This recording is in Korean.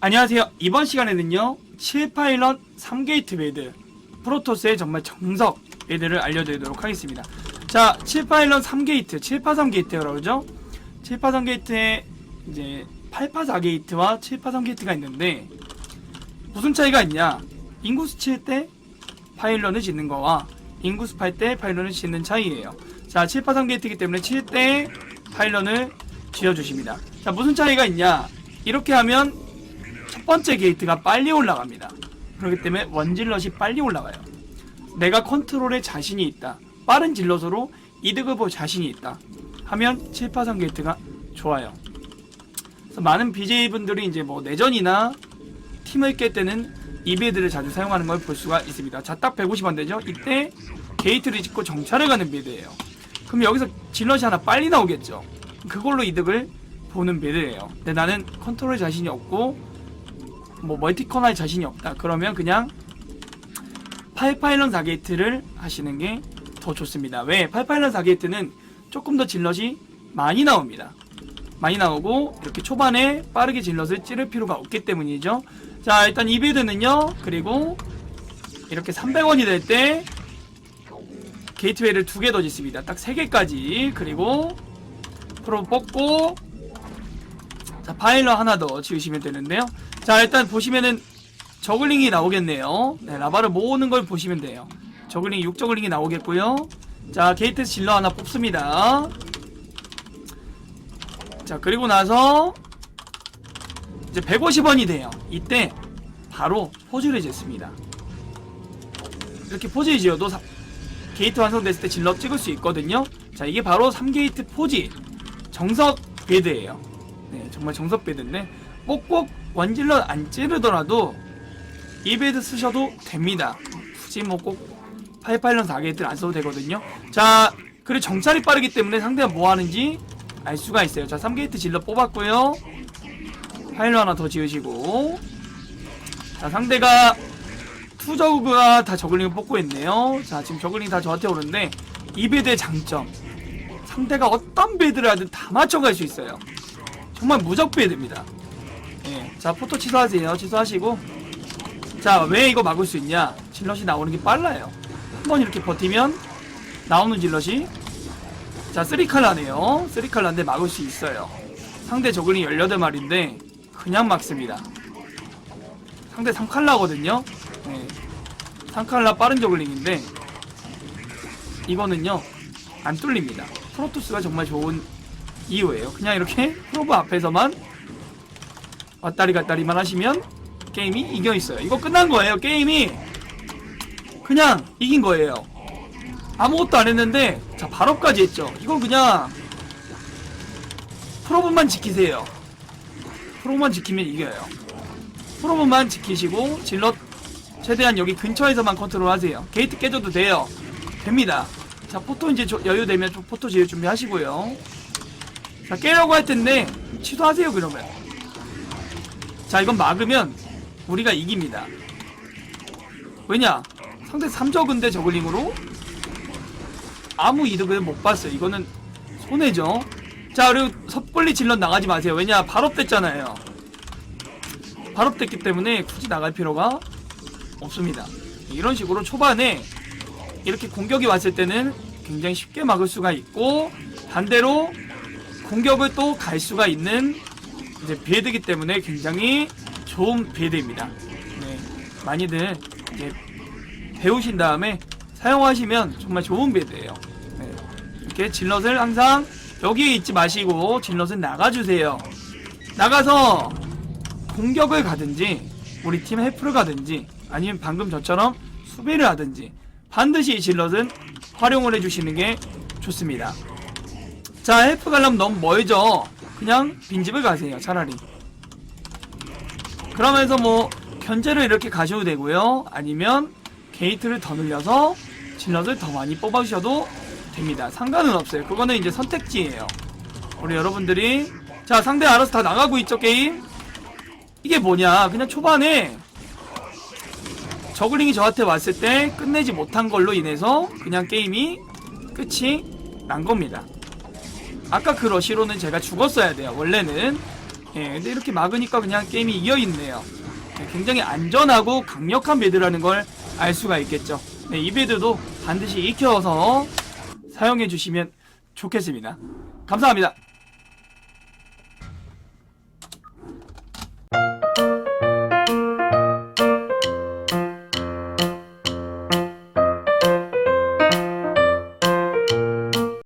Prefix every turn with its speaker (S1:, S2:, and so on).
S1: 안녕하세요. 이번 시간에는요, 7파일럿 3게이트 베드, 프로토스의 정말 정석 베드를 알려드리도록 하겠습니다. 자, 7파일럿 3게이트, 7파 3 게이트라고 그러죠? 7파 3 게이트에 이제 8파 4 게이트와 7파 3 게이트가 있는데, 무슨 차이가 있냐? 인구수 7때 파일럿을 짓는 거와 인구수 8때 파일럿을 짓는 차이예요. 자, 7파 3 게이트이기 때문에 7때 파일럿을 지어주십니다. 자, 무슨 차이가 있냐? 이렇게 하면 첫 번째 게이트가 빨리 올라갑니다. 그렇기 때문에 원질럿이 빨리 올라가요. 내가 컨트롤에 자신이 있다. 빠른 질럿으로 이득을 볼 자신이 있다. 하면 7파상 게이트가 좋아요. 그래서 많은 BJ분들이 이제 뭐 내전이나 팀을 깰 때는 이 빌드를 자주 사용하는 걸 볼 수가 있습니다. 자, 딱 150원 되죠? 이때 게이트를 짓고 정찰을 가는 빌드예요. 그럼 여기서 질럿이 하나 빨리 나오겠죠? 그걸로 이득을 보는 빌드예요. 근데 나는 컨트롤 자신이 없고 뭐 멀티컨 할 자신이 없다. 그러면 그냥 파이파일런 4게이트를 하시는 게 더 좋습니다. 왜? 파이파일런 4게이트는 조금 더 질럿이 많이 나옵니다. 많이 나오고 이렇게 초반에 빠르게 질럿을 찌를 필요가 없기 때문이죠. 자, 일단 이 빌드는요. 그리고 이렇게 300원이 될 때 게이트웨이를 두 개 더 짓습니다. 딱 세 개까지. 그리고 프로 뽑고 자, 파일러 하나 더 지으시면 되는데요. 자, 일단 보시면은 저글링이 나오겠네요. 네, 라바를 모으는 걸 보시면 돼요. 저글링 6저글링이 나오겠고요. 자, 게이트 질러 하나 뽑습니다. 자, 그리고 나서 이제 150원이 돼요. 이때 바로 포즈를 짓습니다. 이렇게 포즈를 지어도 사- 게이트 완성됐을 때 질러 찍을 수 있거든요. 자, 이게 바로 3게이트 포지 정석 베드예요. 네, 정말 정석 베드인데 꼭꼭 원질러 안 찌르더라도 이 베드 쓰셔도 됩니다. 굳이 뭐꼭 파이파일런 4게이트를 안 써도 되거든요. 자, 그리고 정찰이 빠르기 때문에 상대가 뭐 하는지 알 수가 있어요. 자, 3게이트 질러 뽑았고요. 파일러 하나 더 지으시고 자, 상대가 투저그가 다 저글링을 뽑고 있네요. 자, 지금 저글링 다 저한테 오는데 이 베드의 장점 상대가 어떤 베드를 하든 다 맞춰갈 수 있어요. 정말 무적 베드입니다. 예. 자, 포토 취소하세요. 취소하시고. 자, 왜 이거 막을 수 있냐? 질럿이 나오는 게 빨라요. 한 번 이렇게 버티면 나오는 질럿이 자, 3칼라네요. 3칼라인데 막을 수 있어요. 상대 저글링 18마리인데 그냥 막습니다. 상대 3칼라거든요. 네. 3칼라 빠른 저글링인데 이거는요. 안 뚫립니다. 프로토스가 정말 좋은 이유예요. 그냥 이렇게 프로브 앞에서만 왔다리 갔다리만 하시면 게임이 이겨 있어요. 이거 끝난 거예요. 게임이 그냥 이긴 거예요. 아무것도 안 했는데 자 발업까지 했죠. 이건 그냥 프로브만 지키세요. 프로만 지키면 이겨요. 프로브만 지키시고 질럿 최대한 여기 근처에서만 컨트롤 하세요. 게이트 깨져도 돼요. 됩니다. 자 포토 이제 저- 여유되면 좀 포토 지을 준비하시고요. 자 깨려고 할 텐데 취소하세요 그러면. 자 이건 막으면 우리가 이깁니다. 왜냐? 상대 3적인데 저글링으로 아무 이득을 못 봤어요. 이거는 손해죠. 자 그리고 섣불리 질럿 나가지 마세요. 왜냐? 발업됐잖아요. 발업됐기 때문에 굳이 나갈 필요가 없습니다. 이런 식으로 초반에 이렇게 공격이 왔을 때는 굉장히 쉽게 막을 수가 있고 반대로 공격을 또 갈 수가 있는 이제 빌드이기 때문에 굉장히 좋은 빌드입니다. 네, 많이들 이제 배우신 다음에 사용하시면 정말 좋은 빌드예요. 네, 이렇게 질럿을 항상 여기에 있지 마시고 질럿은 나가주세요. 나가서 공격을 가든지 우리 팀 해프를 가든지 아니면 방금 저처럼 수비를 하든지 반드시 이 질럿은 활용을 해주시는 게 좋습니다. 자, 헬프 가려면 너무 멀죠? 그냥 빈집을 가세요, 차라리. 그러면서 뭐, 견제를 이렇게 가셔도 되고요. 아니면, 게이트를 더 늘려서, 질럿을 더 많이 뽑아주셔도 됩니다. 상관은 없어요. 그거는 이제 선택지예요. 우리 여러분들이. 자, 상대 알아서 다 나가고 있죠, 게임? 이게 뭐냐. 그냥 초반에, 저글링이 저한테 왔을 때 끝내지 못한 걸로 인해서 그냥 게임이 끝이 난 겁니다. 아까 그 러시로는 제가 죽었어야 돼요. 원래는 예, 근데 이렇게 막으니까 그냥 게임이 이어있네요. 네, 굉장히 안전하고 강력한 배드라는 걸 알 수가 있겠죠. 네, 이 배드도 반드시 익혀서 사용해 주시면 좋겠습니다. 감사합니다.